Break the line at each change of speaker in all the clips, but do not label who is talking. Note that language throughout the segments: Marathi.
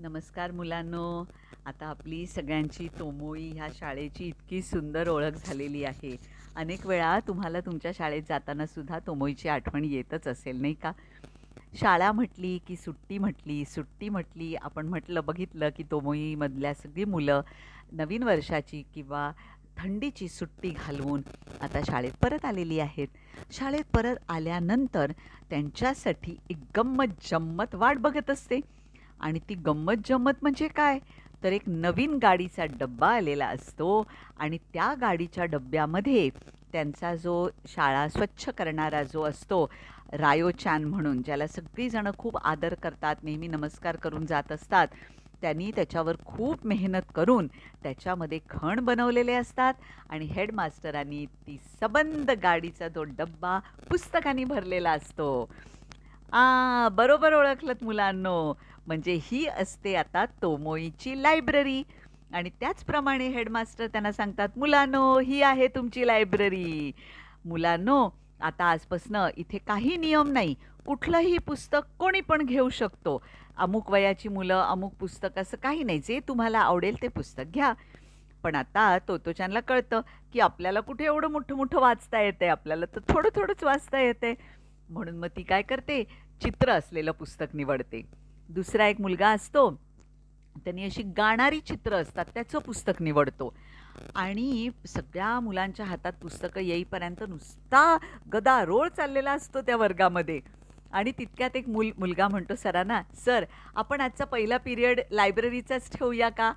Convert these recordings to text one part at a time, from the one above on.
नमस्कार मुलांनो. आता आपली सगळ्यांची तोमोई ह्या शाळेची इतकी सुंदर ओळख झालेली आहे. अनेक वेळा तुम्हाला तुमच्या शाळेत जाताना सुद्धा तोमोईची आठवण येतच असेल नाही का? शाळा म्हटली की सुट्टी म्हटली सुट्टी म्हटली आपण म्हटलं बघितलं की तोमोईमधल्या सगळी मुलं नवीन वर्षाची किंवा थंडीची सुट्टी घालवून आता शाळेत परत आलेली आहेत. शाळेत परत आल्यानंतर त्यांच्यासाठी एक गंमत जम्मत वाट बघत असते. आणि ती गंमत जम्मत म्हणजे काय? तर एक नवीन गाडीचा डब्बा आलेला असतो आणि त्या गाडीच्या डब्यामध्ये त्यांचा जो शाळा स्वच्छ करणारा जो असतो रायोचान म्हणून ज्याला सगळीजणं खूप आदर करतात नेहमी नमस्कार करून जात असतात त्यांनी त्याच्यावर खूप मेहनत करून त्याच्यामध्ये खण बनवलेले असतात आणि हेडमास्टरांनी ती सबंध गाडीचा तो डब्बा पुस्तकांनी भरलेला असतो. आ बरोबर ओळखलत मुलांनो. म्हणजे ही असते आता तोमोईची लायब्ररी. आणि त्याचप्रमाणे हेडमास्टर त्यांना सांगतात मुलांनो ही आहे तुमची लायब्ररी. मुलांनो आता आजपासनं इथे काही नियम नाही. कुठलंही पुस्तक कोणी पण घेऊ शकतो. अमुक वयाची मुलं अमुक पुस्तक असं काही नाही. जे तुम्हाला आवडेल ते पुस्तक घ्या. पण आता तोतोचानला कळतं की आपल्याला कुठे एवढं मोठं मोठं वाचता येते आपल्याला तर थोडं थोडंच वाचता येते म्हणून मग ती काय करते? चित्र असलेलं पुस्तक निवडते. दुसरा एक मुलगा असतो त्यांनी अशी गाणारी चित्र असतात त्याचं पुस्तक निवडतो. आणि सगळ्या मुलांच्या हातात पुस्तकं येईपर्यंत नुसता गदारोळ चाललेला असतो त्या वर्गामध्ये. आणि तितक्यात एक मुल मुलगा म्हणतो सरांना सर आपण आजचा पहिला पिरियड लायब्ररीचाच ठेवूया का?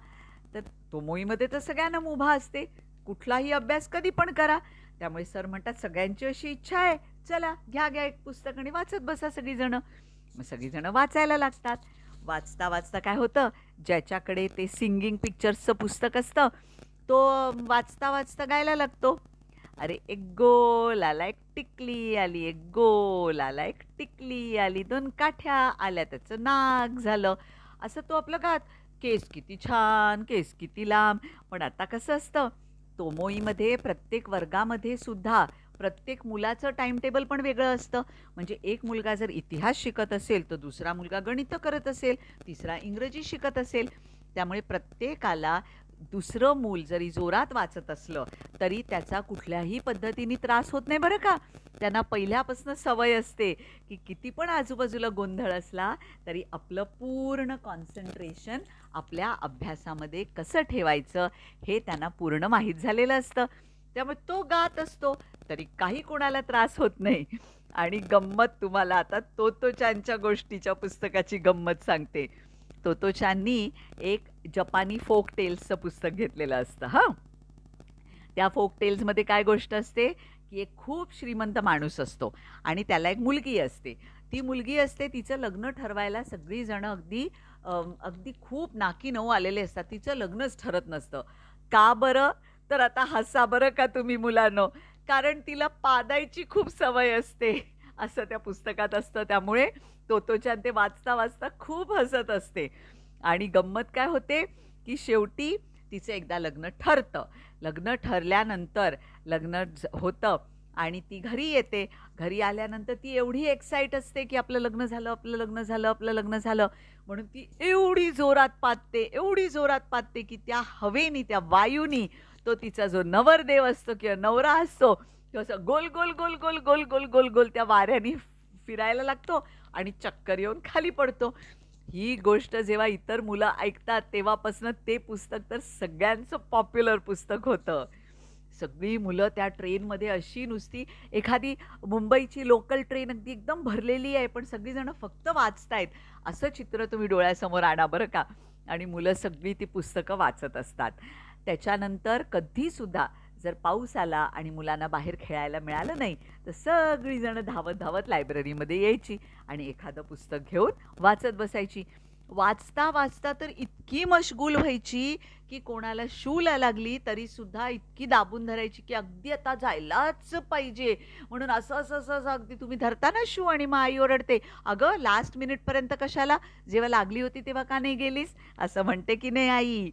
तर तो मोईमध्ये तर सगळ्यांना मुभा असते. कुठलाही अभ्यास कधी पण करा. त्यामुळे सर म्हणतात सगळ्यांची अशी इच्छा आहे चला घ्या घ्या एक पुस्तक आणि वाचत बसा सगळीजणं. मग सगळीजणं वाचायला लागतात. वाचता वाचता काय होतं? ज्याच्याकडे ते सिंगिंग पिक्चर्सचं पुस्तक असतं तो वाचता वाचता गायला लागतो. अरे एक गोल आला एक टिकली आली एक गोल आला एक टिकली आली दोन काठ्या आल्या त्याचं नाक झालं. असं तो आपलं गात केस किती छान केस किती लांब. पण आता कसं असतं तोमोईमध्ये प्रत्येक वर्गामध्ये सुद्धा प्रत्येक मुलाचं टाईमटेबल पण वेगळं असतं. म्हणजे एक मुलगा जर इतिहास शिकत असेल तर दुसरा मुलगा गणित करत असेल तिसरा इंग्रजी शिकत असेल. त्यामुळे प्रत्येकाला दुसरं मूल जरी जोरात वाचत असलं तरी त्याचा कुठल्याही पद्धतीने त्रास होत नाही बरं का? त्यांना पहिल्यापासून सवय असते की किती पण आजूबाजूला गोंधळ असला तरी आपलं पूर्ण कॉन्सन्ट्रेशन आपल्या अभ्यासामध्ये कसं ठेवायचं हे त्यांना पूर्ण माहीत झालेलं असतं. त्यामुळे तो गात असतो तरी काही कोणाला त्रास होत नाही. आणि गंमत तुम्हाला आता तोतोचानच्या गोष्टीच्या पुस्तकाची गंमत सांगते. तोतोचाननी एक जपानी फोक टेल्सचं पुस्तक घेतलेलं असतं हां. त्या फोक टेल्समध्ये काय गोष्ट असते की एक खूप श्रीमंत माणूस असतो आणि त्याला एक मुलगी असते. ती मुलगी असते तिचं लग्न ठरवायला सगळीजणं अगदी अगदी खूप नाकी नऊ आलेले असतात. तिचं लग्नच ठरत नसतं. का बरं? तर आता हसा बरं का तुम्ही मुलांनो? कारण तिला पादायची खूप सवय असते. असं त्या पुस्तकात असतं. त्यामुळे तोतोच्यान ते वाचता वाचता खूप हसत असते. आणि गंमत काय होते? की शेवटी तिचं एकदा लग्न ठरतं. लग्न ठरल्यानंतर लग्न होतं आणि ती घरी येते. घरी आल्यानंतर ती एवढी एक्साईट असते की आपलं लग्न झालं आपलं लग्न झालं आपलं लग्न झालं. म्हणून ती एवढी जोरात पातते एवढी जोरात पातते की त्या हवेनी त्या वायूनी तो तिचा जो नवरदेव असतो किंवा नवरा असतो तो असं गोल गोल गोल गोल गोल गोल गोल गोल त्या वाऱ्याने फिरायला लागतो आणि चक्कर येऊन खाली पडतो. ही गोष्ट जेव्हा इतर मुलं ऐकतात तेव्हापासून ते पुस्तक तर सगळ्यांचं पॉप्युलर पुस्तक होतं. सगळी मुलं त्या ट्रेनमध्ये अशी नुसती एखादी मुंबईची लोकल ट्रेन अगदी एकदम भरलेली आहे पण सगळीजणं फक्त वाचतायत. असं चित्र तुम्ही डोळ्यासमोर आणा बरं का. आणि मुलं सगळी ती पुस्तकं वाचत असतात. त्याच्यानंतर कधीसुद्धा जर पाऊस आला आणि मुलांना बाहेर खेळायला मिळालं नाही तर सगळीजणं धावत धावत लायब्ररीमध्ये यायची आणि एखादं पुस्तक घेऊन वाचत बसायची. वाचता वाचता तर इतकी मशगूल व्हायची की कोणाला शूला लागली तरीसुद्धा इतकी दाबून धरायची की अगदी आता जायलाच पाहिजे. म्हणून असं असं असं असं अगदी तुम्ही धरता ना शू आणि मग आई ओरडते अगं लास्ट मिनिटपर्यंत कशाला? जेव्हा लागली होती तेव्हा का नाही गेलीस? असं म्हणते की नाही आई.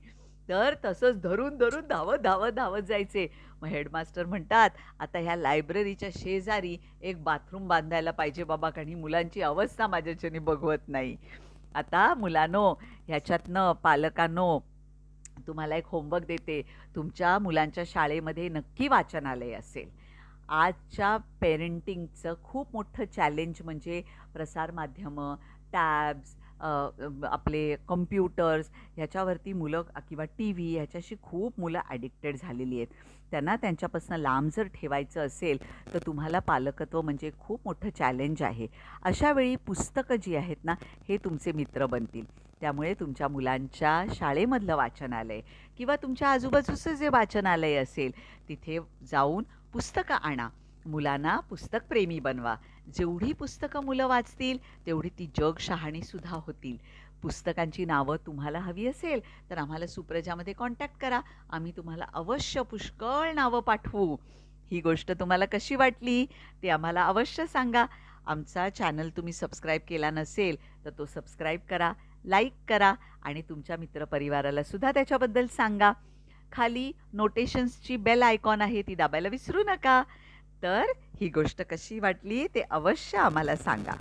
तर तसंच धरून धरून धावत धावत धावत जायचे. मग हेडमास्टर म्हणतात आता ह्या लायब्ररीच्या शेजारी एक बाथरूम बांधायला पाहिजे बाबा कारण ही मुलांची अवस्था माझ्याच्याने बघवत नाही. आता मुलांनो ह्याच्यातनं पालकांनो तुम्हाला एक होमवर्क देते. तुमच्या मुलांच्या शाळेमध्ये नक्की वाचनालय असेल. आजच्या पेरेंटिंगचं खूप मोठं चॅलेंज म्हणजे प्रसारमाध्यमं टॅब्स आपले कम्प्युटर्स ह्याच्यावरती मुलं किंवा टी व्ही ह्याच्याशी खूप मुलं ॲडिक्टेड झालेली आहेत. त्यांना त्यांच्यापासून लांब जर ठेवायचं असेल तर तुम्हाला पालकत्व म्हणजे खूप मोठं चॅलेंज आहे. अशा वेळी पुस्तकं जी आहेत ना हे तुमचे मित्र बनतील. त्यामुळे तुमच्या मुलांच्या शाळेमधलं वाचनालय किंवा तुमच्या आजूबाजूचं जे वाचनालय असेल तिथे जाऊन पुस्तकं आणा. मुलांना पुस्तकप्रेमी बनवा. जेवढी पुस्तकं मुलं वाचतील तेवढी ती जग शहाणीसुद्धा होतील. पुस्तकांची नावं तुम्हाला हवी असेल तर आम्हाला सुप्रजामध्ये कॉन्टॅक्ट करा. आम्ही तुम्हाला अवश्य पुष्कळ नावं पाठवू. ही गोष्ट तुम्हाला कशी वाटली ते आम्हाला अवश्य सांगा. आमचा चॅनल तुम्ही सबस्क्राईब केला नसेल तर तो सबस्क्राईब करा लाईक करा आणि तुमच्या मित्रपरिवारालासुद्धा त्याच्याबद्दल सांगा. खाली नोटेशन्सची बेल आयकॉन आहे ती दाबायला विसरू नका. तर ही गोष्ट कशी वाटली ते अवश्य आम्हाला सांगा.